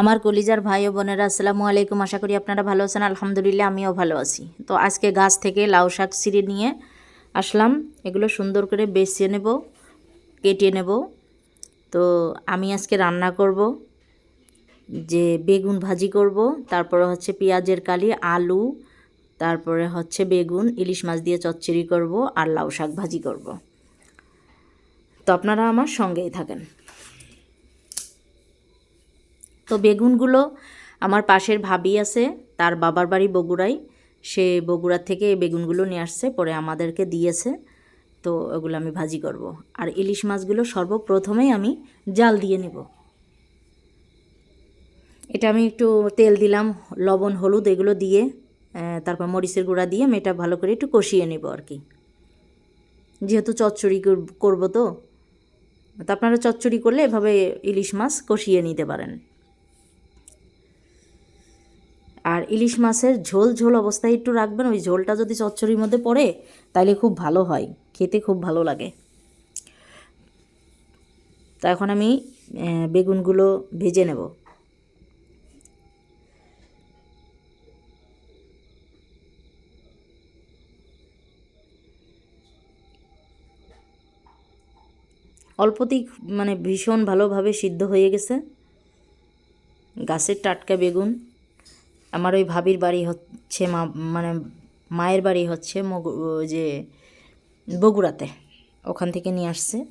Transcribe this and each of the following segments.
আমার কলিজার ভাই ও বোনেরা, আসসালামু আলাইকুম। আশা করি আপনারা ভালো আছেন। আলহামদুলিল্লাহ, আমিও ভালো আছি। তো আজকে গাছ থেকে লাউ শাক ছিঁড়ে নিয়ে আসলাম। এগুলো সুন্দর করে বেছে নেব, কেটে নেব। তো আমি আজকে রান্না করব, যে বেগুন ভাজি করব, তারপরে হচ্ছে পেঁয়াজের কালি, আলু, তারপরে হচ্ছে বেগুন, ইলিশ মাছ দিয়ে চচ্চড়ি করব আর লাউ শাক ভাজি করব। তো আপনারা আমার সঙ্গেই থাকেন। তো বেগুনগুলো আমার পাশের ভাবি আছে, তার বাবার বাড়ি বগুড়ায়। সে বগুড়ার থেকে এই বেগুনগুলো নিয়ে আসছে, পরে আমাদেরকে দিয়েছে। তো ওগুলো আমি ভাজি করব। আর ইলিশ মাছগুলো সর্বপ্রথমেই আমি জাল দিয়ে নেব। এটা আমি একটু তেল দিলাম, লবণ, হলুদ এগুলো দিয়ে তারপর মরিচের গুঁড়া দিয়ে আমি এটা ভালো করে একটু কষিয়ে নেব আর কি। যেহেতু চচ্চড়ি কর- করব তো তো আপনারা চচ্চড়ি করলে এভাবে ইলিশ মাছ কষিয়ে নিতে পারেন। আর ইলিশ মাছের ঝোল ঝোল অবস্থায় একটু রাখবেন। ওই ঝোলটা যদি চচ্চড়ির মধ্যে পড়ে তাহলে খুব ভালো হয়। খেতে খুব ভালো লাগে। তো এখন আমি বেগুনগুলো ভেজে নেব। অল্পতেই মানে ভীষণ ভালোভাবে সিদ্ধ হয়ে গেছে। গাছের টাটকা বেগুন। আমার ওই ভাবির বাড়ি হচ্ছে মা মানে মায়ের বাড়ি হচ্ছে মগু- যে বগুড়াতে। ওখান থেকে নিয়ে আসছে।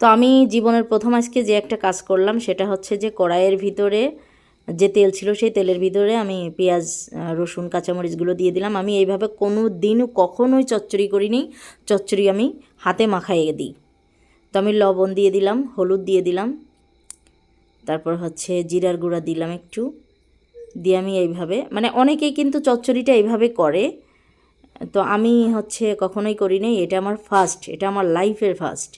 তো আমি জীবনের প্রথম আজকে যে একটা কাজ করলাম সেটা হচ্ছে যে কড়াইয়ের ভিতরে যে তেল ছিল সেই তেলের ভিতরে আমি পেঁয়াজ রসুন, কাঁচামরিচগুলো দিয়ে দিলাম। আমি এইভাবে কোনো দিনও কখনোই চচ্চড়ি করিনি। চচ্চড়ি আমি হাতে মাখাইয়ে দিই। তো আমি লবণ দিয়ে দিলাম, হলুদ দিয়ে দিলাম। তারপর হচ্ছে জিরার গুঁড়া দিলাম একটু। দিয়ে আমি এইভাবে মানে অনেকেই কিন্তু চচ্চড়িটা এইভাবে করে। তো আমি হচ্ছে কখনোই করি নাই এটা আমার ফার্স্ট এটা আমার লাইফের ফার্স্ট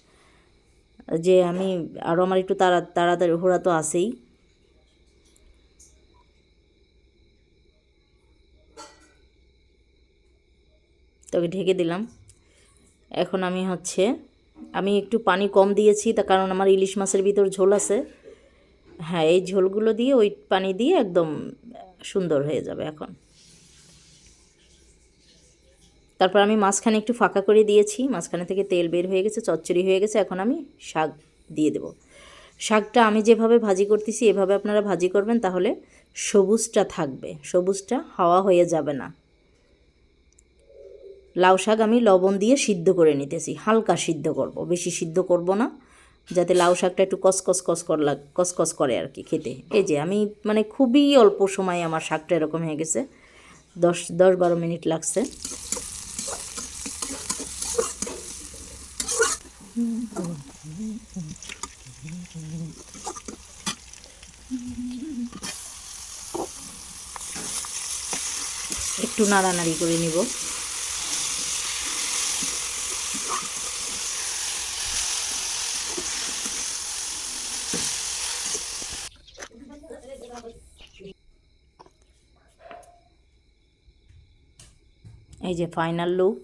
যে আমি আরও আমার একটু তাড়া, তাড়াতাড়ি, ঘোরা তো আছেই। তোকে ঢেকে দিলাম। এখন আমি হচ্ছে, আমি একটু পানি কম দিয়েছি তার কারণ আমার ইলিশ মাছের ভিতর ঝোল আছে। হ্যাঁ এই ঝোলগুলো দিয়ে, ওই পানি দিয়ে একদম সুন্দর হয়ে যাবে এখন। তারপর আমি মাঝখানে একটু ফাঁকা করে দিয়েছি। মাঝখানে থেকে তেল বের হয়ে গেছে, চচ্চড়ি হয়ে গেছে। এখন আমি শাক দিয়ে দেব। শাকটা আমি যেভাবে ভাজি করতেছি, এভাবে আপনারা ভাজি করবেন, তাহলে সবুজটা থাকবে। সবুজটা হাওয়া হয়ে যাবে না। লাউ শাক আমি লবণ দিয়ে সিদ্ধ করে নিতেছি। হালকা সিদ্ধ করব, বেশি সিদ্ধ করব না। যাতে লাউ শাকটা একটু কসকস কস কর লাগ, কসকস করে আর কি খেতে। এই যে আমি মানে খুবই অল্প সময়ে আমার শাকটা এরকম হয়ে গেছে। দশ দশ বারো মিনিট লাগছে। একটু নাড়ানাড়ি করে নিব। এই যে ফাইনাল লুক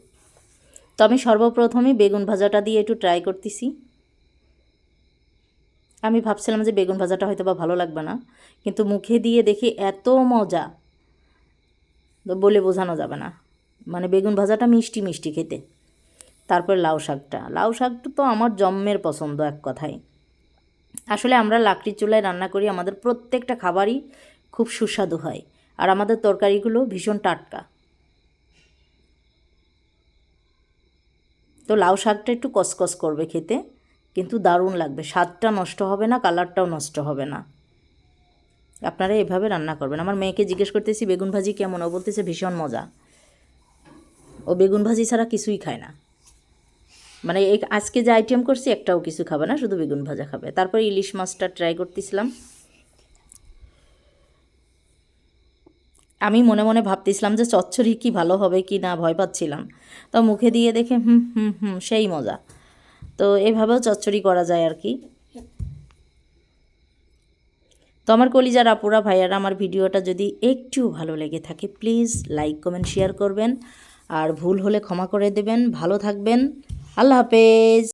তো আমি সর্বপ্রথমে বেগুন ভাজাটা দিয়ে একটু ট্রাই করতেছি। আমি ভাবছিলাম যে বেগুন ভাজাটা হয়তো বা ভালো লাগবে না, কিন্তু মুখে দিয়ে দেখি এত মজা। বলে বোঝানো যাবে না। মানে বেগুন ভাজাটা মিষ্টি মিষ্টি খেতে। তারপর লাউ শাকটা। লাউ শাকটা তো আমার জন্মের পছন্দ এক কথায়। আসলে আমরা লাকড়ির চুলায় রান্না করি, আমাদের প্রত্যেকটা খাবারই খুব সুস্বাদু হয়। আর আমাদের তরকারিগুলো ভীষণ টাটকা। তো লাউ শাকটা একটু কসকস করবে খেতে, কিন্তু দারুণ লাগবে। স্বাদটা নষ্ট হবে না, কালারটাও নষ্ট হবে না। আপনারা এভাবে রান্না করবেন। আমার মেয়েকে জিজ্ঞেস করতেছি, বেগুন ভাজি কেমন? ও বলতেছে, ভীষণ মজা। ও বেগুন ভাজি ছাড়া কিছুই খায় না। মানে আজকে যে আইটেম করছি, একটাও কিছু খাবে না, শুধু বেগুন ভাজা খাবে। তারপর ইলিশ মাছটা ট্রাই করতেছিলাম। আমি মনে মনে ভাবতেছিলাম যে চচ্চড়ি কি ভালো হবে কি না ভয় পাচ্ছিলাম। তো মুখে দিয়ে দেখে হুম হুম হুম, সেই মজা। তো এভাবেও চচ্চড়ি করা যায় আর কি। তো আমার কলিজার আপুরা, ভাইয়ারা, আমার ভিডিওটা যদি একটু ভালো লেগে থাকে, প্লিজ লাইক, কমেন্ট, শেয়ার করবেন। আর ভুল হলে ক্ষমা করে দেবেন। ভালো থাকবেন। আল্লাহ হাফেজ।